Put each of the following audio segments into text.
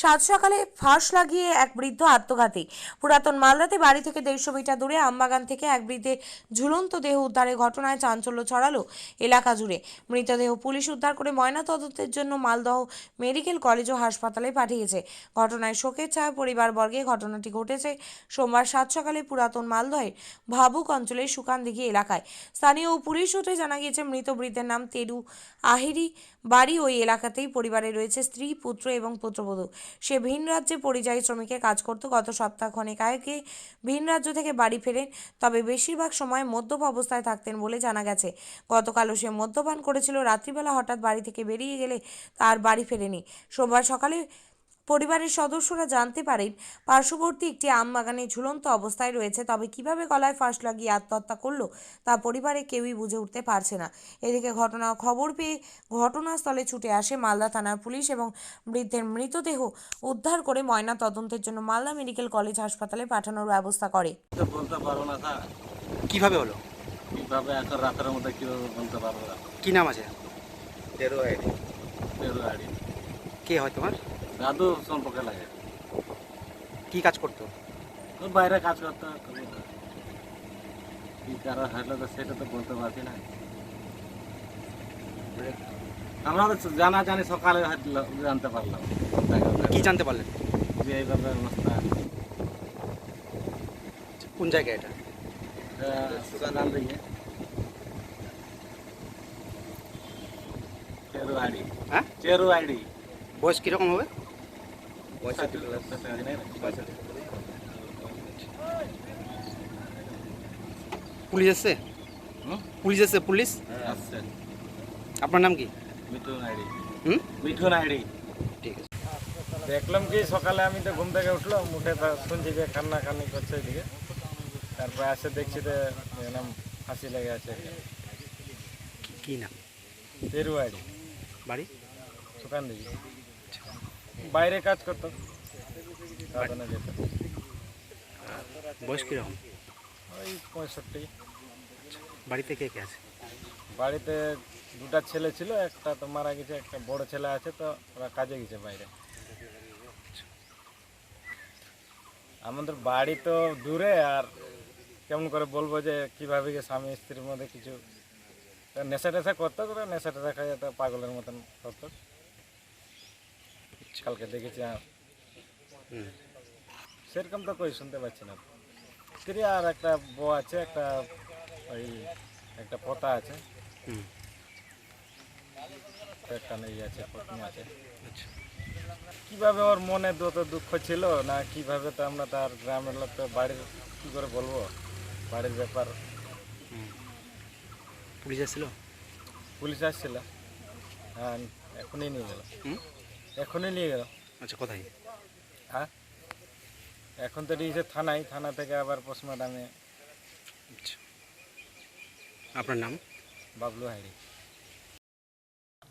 সাত সকালে ফাঁস লাগিয়ে এক বৃদ্ধ আত্মঘাতী। পুরাতন মালদাতে বাড়ি থেকে দেড়শো মিটার দূরে আমবাগান থেকে এক বৃদ্ধের ঝুলন্ত দেহ উদ্ধারের ঘটনায় চাঞ্চল্য ছড়ালো এলাকা জুড়ে। মৃতদেহ পুলিশ উদ্ধার করে ময়নাতদন্তের জন্য মালদহ মেডিকেল কলেজ ও হাসপাতালে পাঠিয়েছে। ঘটনায় শোকের ছায়া পরিবারবর্গে ঘটনাটি ঘটেছে সোমবার সাত সকালে পুরাতন মালদহের ভাবুক অঞ্চলের সুকানদিঘি এলাকায়। স্থানীয় পুলিশ সূত্রে জানা গিয়েছে, মৃত বৃদ্ধের নাম তেরু আহিরি। বাড়ি ওই এলাকাতেই পরিবারে রয়েছে স্ত্রী, পুত্র এবং পুত্রবধূ। সে ভিন রাজ্যে পরিযায়ী শ্রমিকে কাজ করত। গত সপ্তাহ খানেক আগে ভিন রাজ্য থেকে বাড়ি ফেরেন, তবে বেশিরভাগ সময় মদ্যপ অবস্থায় থাকতেন বলে জানা গেছে। গতকালও সে মদ্যপান করেছিল। রাত্রিবেলা হঠাৎ বাড়ি থেকে বেরিয়ে গেলে তার বাড়ি ফেরেনি। সোমবার সকালে পরিবারের সদস্যরা জানতে পারেন পার্শ্ববর্তী একটি আম বাগানে ঝুলন্ত অবস্থায় রয়েছে তবে কীভাবে গলায় ফাঁস লাগিয়ে আত্মহত্যা করল তা পরিবারে কেউই বুঝে উঠতে পারছে না। এদিকে ঘটনা খবর পেয়ে ঘটনাস্থলে ছুটে আসে মালদা থানার পুলিশ এবং বৃদ্ধের মৃতদেহ উদ্ধার করে ময়না তদন্তের জন্য মালদা মেডিকেল কলেজ হাসপাতালে পাঠানোর ব্যবস্থা করে। বলতে পারব না স্যার। কীভাবে হলো? কীভাবে এখন রাতের মধ্যে কীভাবে বলতে পারব না। কি নাম আছে? তেরো আইডি তেরো আইডি। কে হয় তোমার? দাদু সম্পর্কে লাগে। কি কাজ করতো? বাইরে কাজ করতে। কি কারণ হলো তো সেটা তো বলতে পারছি না। আমরা তো জানা জানি সকালে জানতে পারলাম। কি জানতে পারলেন? যে এইভাবে অবস্থা। কোন জায়গায় এটা? সুগান দিকে চেরু আইডি হ্যাঁ? চেরু আইডি বয়স কীরকম হবে? পুলিশ এসছে পুলিশ এসছে পুলিশ? আসছে আপনার নাম কি? মিঠুন আইডি হুম? মিঠুন আইডি ঠিক আছে। দেখলাম কি সকালে আমি তো ঘুম থেকে উঠলাম উঠে শুনছি যে কান্নাকান্নি করছে এদিকে। তারপরে আসে দেখছি যে এরকম ফাঁসি লেগে আছে। কি- নাম? তেরুয়াড়ি বাড়ি? সুকান দিকে বাইরে কাজ করতো। সাধনে বয়স কীরকম? ওই পঁয়ষট্টি। বাড়িতে কে কে আছে? বাড়িতে দুটা ছেলে ছিল একটা তো মারা গেছে একটা বড় ছেলে আছে তো ওরা কাজে গেছে বাইরে। আমাদের বাড়ি তো দূরে আর কেমন করে বলব যে কীভাবে কি স্বামী স্ত্রীর মধ্যে কিছু নেশা টেশা করতো নেশা টেশা খাই তো পাগলের মতন করতো। কালকে দেখেছি আর সেরকম তো কই শুনতে পাচ্ছি না। স্ত্রী আর একটা বউ আছে একটা ওই একটা পোতা আছে। একটা নেই আছে পত্নী আছে। আচ্ছা। কীভাবে ওর মনে যত দুঃখ ছিল না কীভাবে তো আমরা তার গ্রামের লোক তো বাড়ির কি করে বলব? বাড়ির ব্যাপার। হুম। পুলিশ এসেছিল পুলিশ আসছিল। হ্যাঁ এখনই নিয়ে গেল। হুম? এখনই নিয়ে গেল। আচ্ছা কোথায়? হ্যাঁ? এখন তো দিয়েছে থানায় থানা থেকে আবার পোস্টমর্টামে আচ্ছা। আপনার নাম? বাবলু হাইড়ি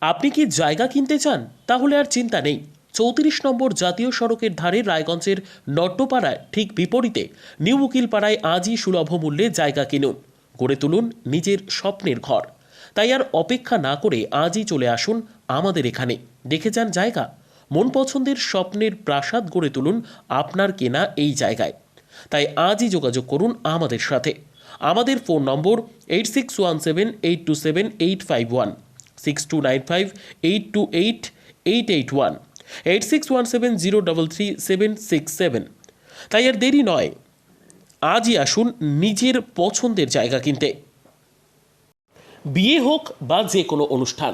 আপনি কি জায়গা কিনতে চান? তাহলে আর চিন্তা নেই। চৌত্রিশ নম্বর জাতীয় সড়কের ধারে রায়গঞ্জের নট্টপাড়ায় ঠিক বিপরীতে নিউ উকিলপাড়ায় আজই সুলভ মূল্যে জায়গা কিনুন। গড়ে তুলুন নিজের স্বপ্নের ঘর। তাই আর অপেক্ষা না করে আজই চলে আসুন আমাদের এখানে। দেখে যান জায়গা। মন পছন্দের স্বপ্নের প্রাসাদ গড়ে তুলুন আপনার কেনা এই জায়গায়। তাই আজই যোগাযোগ করুন আমাদের সাথে। আমাদের phone number eight six one seven eight two seven eight five one six two nine five eight two eight eight eight one eight six one seven zero double three seven six seven তাই আর দেরি নয়, আজই আসুন নিজের পছন্দের জায়গা কিনতে। বিয়ে হোক বা যে কোনো অনুষ্ঠান